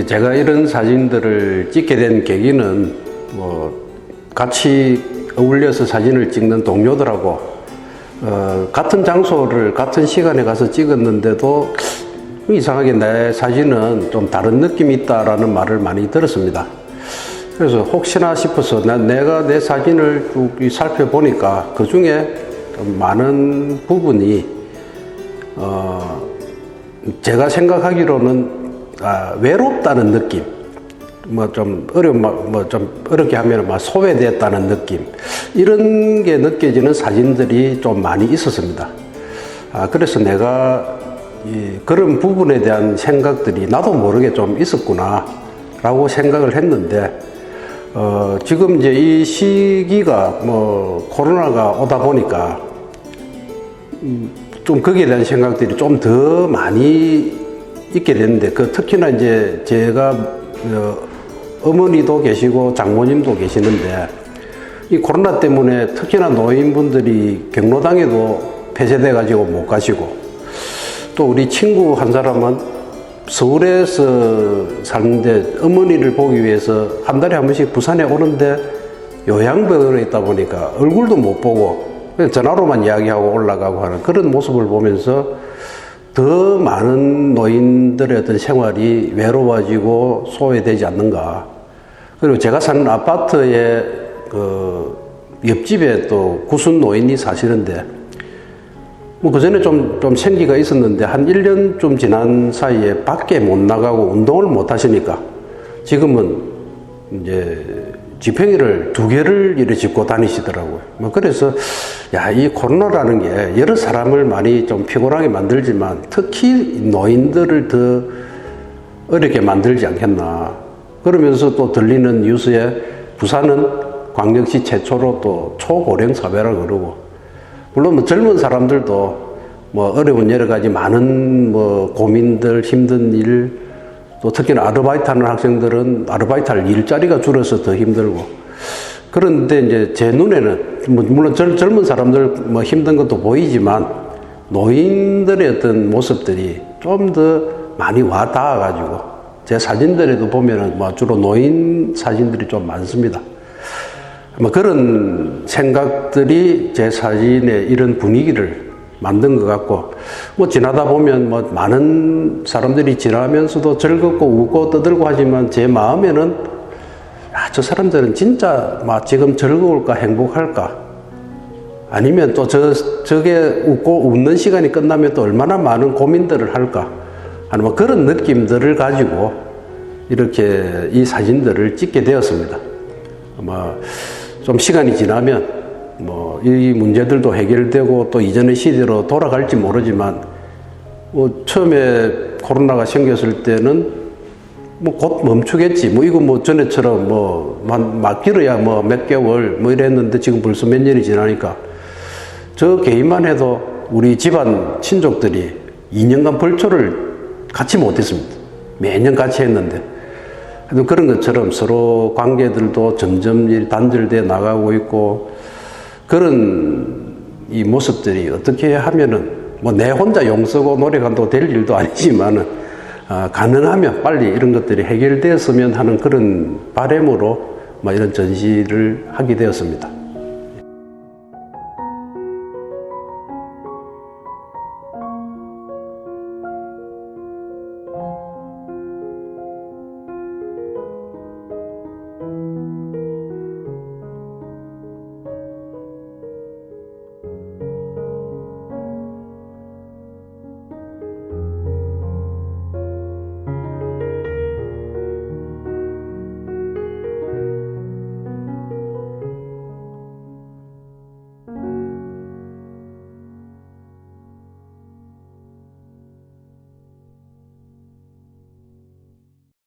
이 제가 이런 사진들을 찍게 된 계기는 뭐 같이 어울려서 사진을 찍는 동료들하고 어, 같은 장소를 같은 시간에 가서 찍었는데도 이상하게 내 사진은 좀 다른 느낌이 있다라는 말을 많이 들었습니다. 그래서 혹시나 싶어서 나- 내가 내 사진을 쭉이 살펴보니까 그 중에 좀 많은 부분이 어, 제가 생각하기로는 아, 외롭다는 느낌, 뭐 좀 어려운 뭐 좀 어렵게 하면 막 소외됐다는 느낌 이런 게 느껴지는 사진들이 좀 많이 있었습니다. 아, 그래서 내가 이 그런 부분에 대한 생각들이 나도 모르게 좀 있었구나라고 생각을 했는데 어, 지금 이제 이 시기가 뭐 코로나가 오다 보니까 좀 거기에 대한 생각들이 좀 더 많이 있게 됐는데 그 특히나 이제 제가 어, 어머니도 계시고 장모님도 계시는데 이 코로나 때문에 특히나 노인분들이 경로당에도 폐쇄돼 가지고 못 가시고 또 우리 친구 한 사람은 서울에서 사는데 어머니를 보기 위해서 한 달에 한 번씩 부산에 오는데 요양병원에 있다 보니까 얼굴도 못 보고 전화로만 이야기하고 올라가고 하는 그런 모습을 보면서 더 많은 노인들의 어떤 생활이 외로워지고 소외되지 않는가. 그리고 제가 사는 아파트에 그 옆집에 또 구순 노인이 사시는데 뭐 그전에 좀, 좀 생기가 있었는데 한 1년쯤 지난 사이에 밖에 못 나가고 운동을 못 하시니까 지금은 이제 지팽이를 두 개를 이렇게 짚고 다니시더라고요. 뭐 그래서 야, 이 코로나라는 게 여러 사람을 많이 좀 피곤하게 만들지만 특히 노인들을 더 어렵게 만들지 않겠나. 그러면서 또 들리는 뉴스에 부산은 광역시 최초로 또 초고령 사회라 그러고 물론 뭐 젊은 사람들도 뭐 어려운 여러 가지 많은 뭐 고민들 힘든 일 또 특히나 아르바이트 하는 학생들은 아르바이트 할 일자리가 줄어서 더 힘들고 그런데 이제 제 눈에는 뭐 물론 젊, 젊은 사람들 뭐 힘든 것도 보이지만 노인들의 어떤 모습들이 좀 더 많이 와 닿아가지고 제 사진들에도 보면은 뭐 주로 노인 사진들이 좀 많습니다. 뭐 그런 생각들이 제 사진에 이런 분위기를 만든 것 같고 뭐 지나다 보면 뭐 많은 사람들이 지나면서도 즐겁고 웃고 떠들고 하지만 제 마음에는 아, 저 사람들은 진짜 막 지금 즐거울까 행복할까 아니면 또 저 저게 웃고 웃는 시간이 끝나면 또 얼마나 많은 고민들을 할까 하는 뭐 그런 느낌들을 가지고 이렇게 이 사진들을 찍게 되었습니다. 아마 좀 시간이 지나면 뭐 이 문제들도 해결되고 또 이전의 시대로 돌아갈지 모르지만 뭐 처음에 코로나가 생겼을 때는 뭐 곧 멈추겠지. 뭐 이거 뭐 전에처럼 뭐 막 길어야 뭐 몇 개월 뭐 이랬는데 지금 벌써 몇 년이 지나니까 저 개인만 해도 우리 집안 친족들이 2년간 벌초를 같이 못했습니다. 매년 같이 했는데 그런 것처럼 서로 관계들도 점점 단절돼 나가고 있고 그런 이 모습들이 어떻게 하면은 뭐 내 혼자 용서고 노력한다고 될 일도 아니지만은 아, 가능하면 빨리 이런 것들이 해결되었으면 하는 그런 바램으로 뭐 이런 전시를 하게 되었습니다.